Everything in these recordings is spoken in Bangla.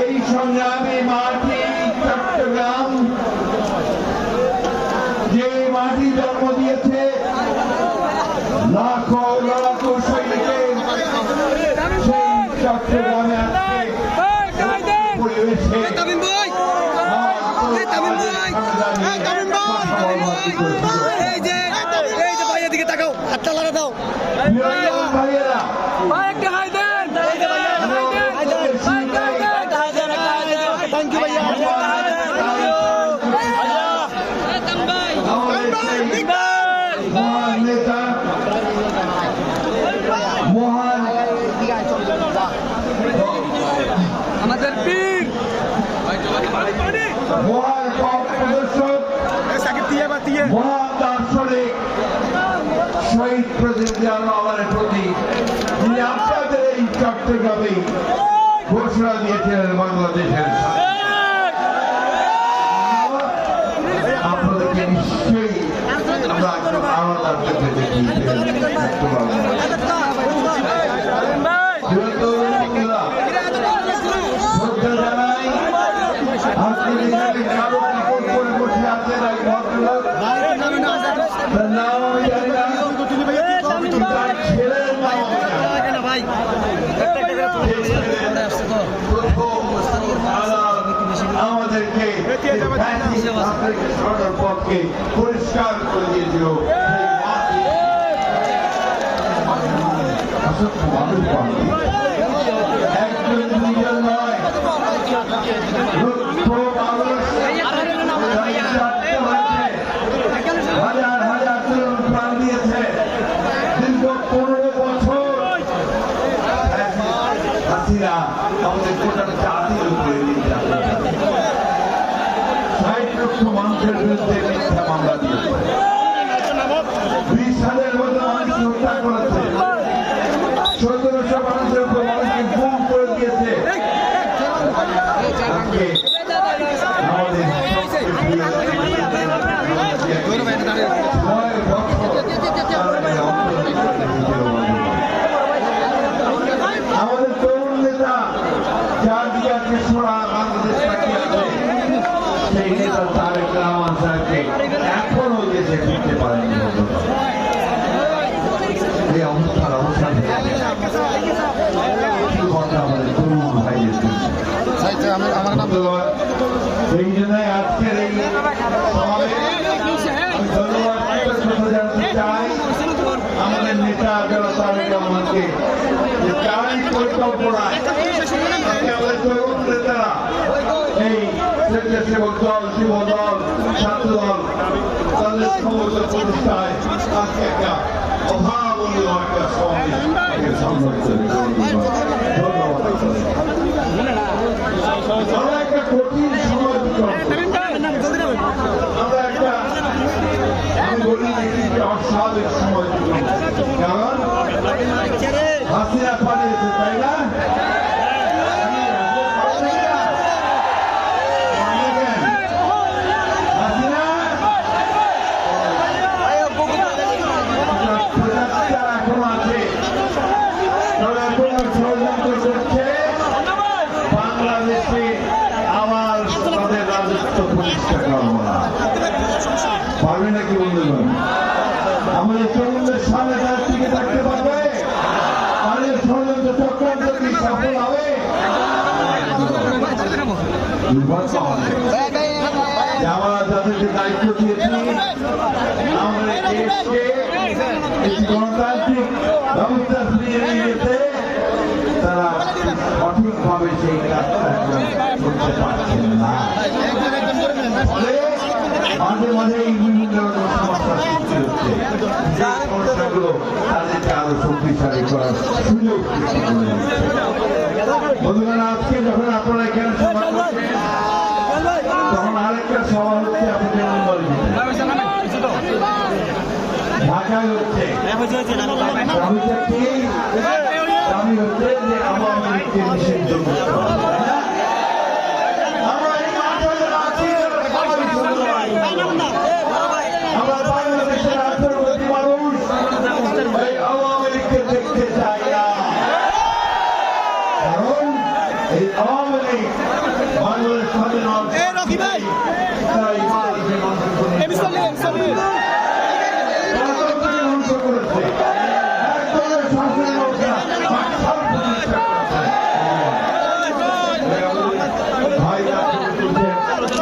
এই সংগ্রামী মাটি চট্টগ্রাম। যে মাটি জন্ম দিয়েছে লাখো লাখো সৈনিকের সেই চট্টগ্রামে পরিবেশে এই যে এই যে ভাই এদিকে তাকাও। হাতটা লাগা দাও প্রিয় ভাইয়েরা ভাই একটা হাই দেন এই যে ভাইয়া একটা হাই দেন ভাই একটা হাই দেন থ্যাংক ইউ ভাইয়া আমাদের সেই মহান নেতা মহান আমাদের পীর মহান পথ প্রদর্শক মহান দার্শনিক শহীদ প্রেসিডেন্ট জিয়াউর প্রতি আপনাদের এই চট্টগ্রামে ঘোষণা দিয়েছিলেন বাংলাদেশের আপনাদেরকে নিশ্চয়ই আমরা আলাদা চোখে দেখি আমাদেরকে আপনাদেরকে সরানোর পথকে পরিষ্কার করে দিয়েছিল অসংখ্য মানুষ মানুষের বিরুদ্ধে মিথ্যা করে দিয়েছে আমাদের তরুণ তারেক রহমান সাহেবকে এখনও দেশে ফিরতে পারেনি এই অবস্থার অবসান কথা আমাদের তরুণ ভাইদের ধন্যবাদ সেই জন্যই আজকের এই সমাবেশ আমি ধন্যবাদ কৃতজ্ঞতা জানাতে চাই আমাদের নেতা যারা যে তারই পরিকল্পনায় আমাদের তরুণ নেতারা এই স্বেচ্ছাসেবক দল, যুব দল, ছাত্র দল, তাদের সমস্ত প্রতিষ্ঠায় আজকে একটা অভাবনীয় একটা সমাবেশ সম্ভব করে ধন্যবাদ আমরা একটা কঠিন সময় অতিক্রম করছি। আমরা একটা আমি বলি একটা অস্বাভাবিক সময় অতিক্রম করছি। কারণ হাসিনা পালিয়েছে তাই না হাসিনা প্রজাতিটা এখনও আছে তবে এখনও ষড়যন্ত্র করছে বাংলাদেশে আবার তাদের রাজত্ব প্রতিষ্ঠা করব না পারবে নাকি বন্ধুগণ আমাদের তরুণদের সামনে তার টিকে থাকতে পারবে তাদের ষড়যন্ত্র চক্রান্ত কি সফল হবে আমরা যাদেরকে দায়িত্ব দিয়েছি আমরা সেই কাজটা করতে পারছেন না। মাঝে মাঝে এই। আজকে যখন আপনারা এখানে তখন আরেকটা সভা হচ্ছে আপনাদের মুম্বাইতে ঢাকায় হচ্ছে। দাবি হচ্ছে যে লীগকে নিষিদ্ধ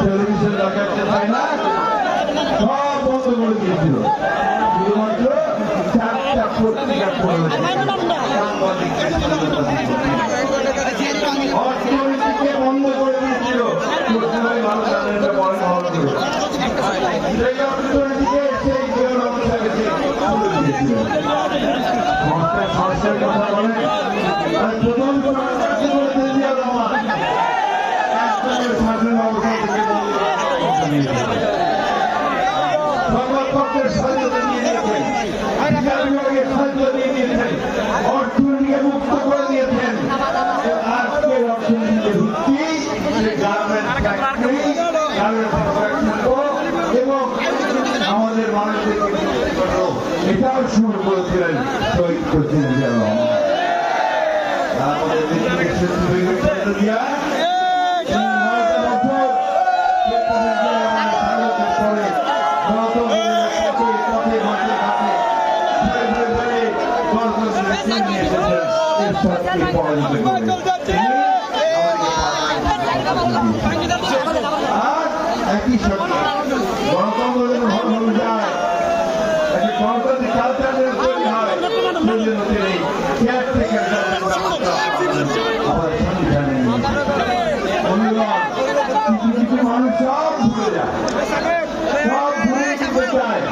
টেলিভিশন দেখাচ্ছে তাই না সব বন্ধ করে দিয়েছিল শুধুমাত্র চারটা পত্রিকা পড়ে সেই অর্থনীতিকে সেই সে তুলে দিয়েছিল সংস্কার সংস্কার কথা বলে এর সাথে পরাজিত করে তিনি আর একই সাথে গণতন্ত্র যেন ভালো ভালো যায় একটা গণতান্ত্রিক কালচার যেন তৈরি হয় সেই জন্য তিনি কেয়ারটেকার আবার সংবিধানে নিয়ে এসেছেন। বন্ধুগণ, কিছু কিছু মানুষ সব ভুলে যায় সব ভুলে যেতে চায়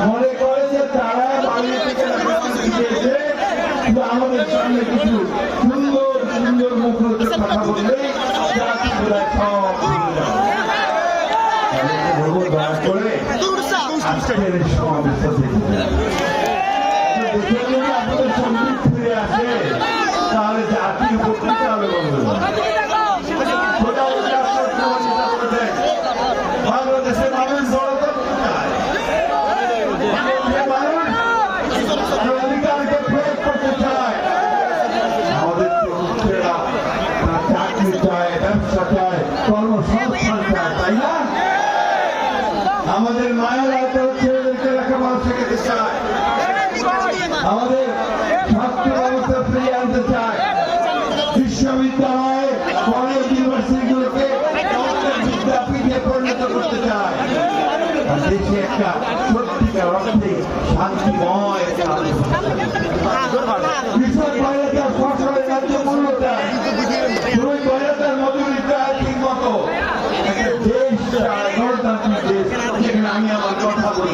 মনে করে যে তারা বাইরে থেকে রাজনীতিতে এসে শুধু সামনে কিছু সুন্দর সুন্দর মুখরোচক কথা বললেই জাতি বোধহয় সব ভুলে যায় বলব দয়া করে আজকের এই সমাবেশটা দেখুন দেশে যদি আপনাদের সংগীত ফিরে আসে তাহলে জাতি উপকৃত হবে বন্ধুরা সোজা উল্টা আপনার সমালোচনা করেছেন। বাংলাদেশের মানুষ গণতন্ত্র চায় বাংলাদেশের মানুষ তার অধিকারকে প্রয়োগ করতে চায় আমাদের তরুণেরা তারা চাকরি চায় ব্যবসা চায় কর্মসংস্থান চায় তাই না আমাদের মায়েরা তার ছেলেদেরকে লেখাপড়া শেখাতে চায় আমাদের ছাত্র ব্যবস্থা ফিরিয়ে আনতে চায়। বিশ্ববিদ্যালয় কলেজ ইউনিভার্সিটিগুলোকে বিদ্যাপীঠে পরিণত করতে চায়। দেশে একটা সত্যিকার অর্থে শান্তিময় একটা আলোচনা কৃষক বাইরে তার ফসলের ন্যায্য মূল্য চায় শ্রমিক বাইরে তার মজুরি চায় ঠিক মতো একটা দেশ চায় গণতান্ত্রিক দেশ যেখানে আমি আমার কথা বলতে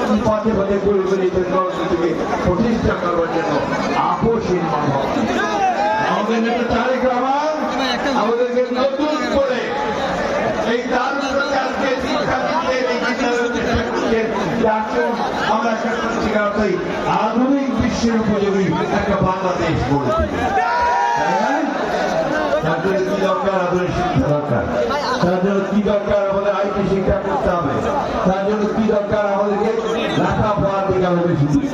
পথে পথে করে বেরিয়েছেন গণতন্ত্রকে প্রতিষ্ঠা করবার জন্য আপোষহীন আমাদের আমাদেরকে নতুন করে এই এই আমরা আধুনিক বিশ্বের উপযোগী একটা বাংলাদেশ? তার জন্য কি দরকার? আধুনিক শিক্ষা দরকার। জন্য কি দরকার? আমাদের আইটি শিক্ষা